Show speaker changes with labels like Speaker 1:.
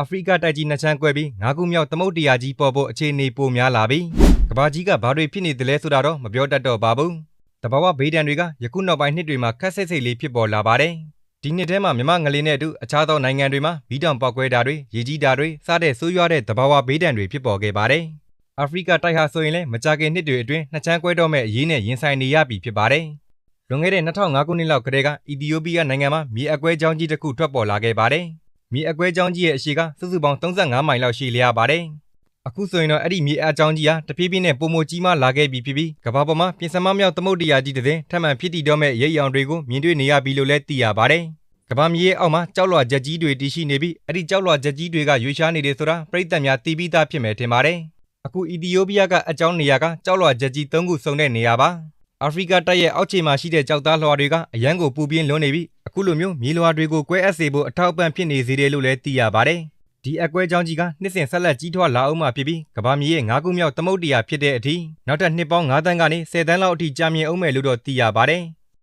Speaker 1: အာဖရိကတိုက်ကြီးနှစ်ချမ်းကွဲပြီးငါးခုမြောက်သမုဒ္ဒရာကြီးပေါ်ဖို့အခြေအနေပိုများလာပြီကမ္ဘာကြီးကဘာတွေဖြစ်နေသလဲဆိုတာတော့မပြောတတ်တော့ပါဘူးတဘာဝဘေးဒဏ်တွေကယခုနောက်ပိုင်းနှစ်တွေမှာခက်ဆစ်စိတ်လေးဖြစ်ပေါ်လာပါတယ်ဒီနှစ်ထဲမှာမြမငလေးနဲ့အတူအခြားသောနိုင်ငံတွေမှာဘီတောင်ပေါက်ကွဲတာတွေရေကြီးတာတွေစတဲ့ဆိုးရွားတဲ့တဘာဝဘေးဒဏ်တွေဖြစ်ပေါ်ခဲ့ပါတယ်အာဖရိကတိုက်ဟာဆိုရင်လည်းမကြာခင်နှစ်တွေအတွင်းနှစ်ချမ်းကွဲတော့မဲ့အရေးနဲ့ရင်ဆိုင်နေရပြီဖြစ်ပါတယ်လွန်ခဲ့တဲ့2005ခုနှစ်လောက်ကတည်းကအီသီယိုးပီးယားနိုင်ငံမှာမြေအကွဲကြောင်းကြီးတစ်ခုထွက်ပေါ်လာခဲ့ပါတယ် မြေအကွဲကြောင်းကြီးရဲ့အရှိကစုစုပေါင်း35မိုင်လောက်ရှိလျားပါတယ်အခုဆိုရင်တော့အဲ့ဒီမြေအကြောင်းကြီးဟာတဖြည်းဖြည်းနဲ့ပုံမကြီးမားလာခဲ့ပြီဖြစ်ပြီးကမ္ဘာပေါ်မှာပြင်စမမြောက်သမုဒ္ဒရာကြီးတစ်စင်းထပ်မံဖြစ်တည်တော့မဲ့ရိပ်ရောင်တွေကိုမြင်တွေ့နေရပြီလို့လည်းသိရပါတယ်ကမ္ဘာမြေရဲ့အောက်မှာကြောက်လွှာချက်ကြီးတွေတည်ရှိနေပြီးအဲ့ဒီကြောက်လွှာချက်ကြီးတွေကရွေးရှားနေတယ်ဆိုတာပြည်သက်များသိပြီးသားဖြစ်မယ်ထင်ပါတယ်အခုအီသီယိုးပီးယားကအကြောင်းနေရာကကြောက်လွှာချက်ကြီး၃ခုစုံတဲ့နေရာပါ အာဖရိကတိုက်ရဲ့အောက်ခြေမှာရှိတဲ့ကြောက်သားလွှာတွေကအရန်ကိုပူပြင်းလွန်းနေပြီးအခုလိုမျိုးမြေလွှာတွေကိုကွဲအပ်စေဖို့အထောက်အပံ့ဖြစ်နေစေတယ်လို့လည်းသိရပါတယ်ဒီအကွဲကြောင်းကြီးကနှစ်စဉ်ဆက်လက်ကြီးထွားလာအောင်မှဖြစ်ပြီးကမ္ဘာမြေရဲ့၅ခုမြောက်သမုဒ္ဒရာဖြစ်တဲ့အထိနောက်ထပ်နှစ်ပေါင်း9တန်းကနေ10တန်းလောက်အထိကြာမြင့်အောင်မယ်လို့တော့သိရပါတယ်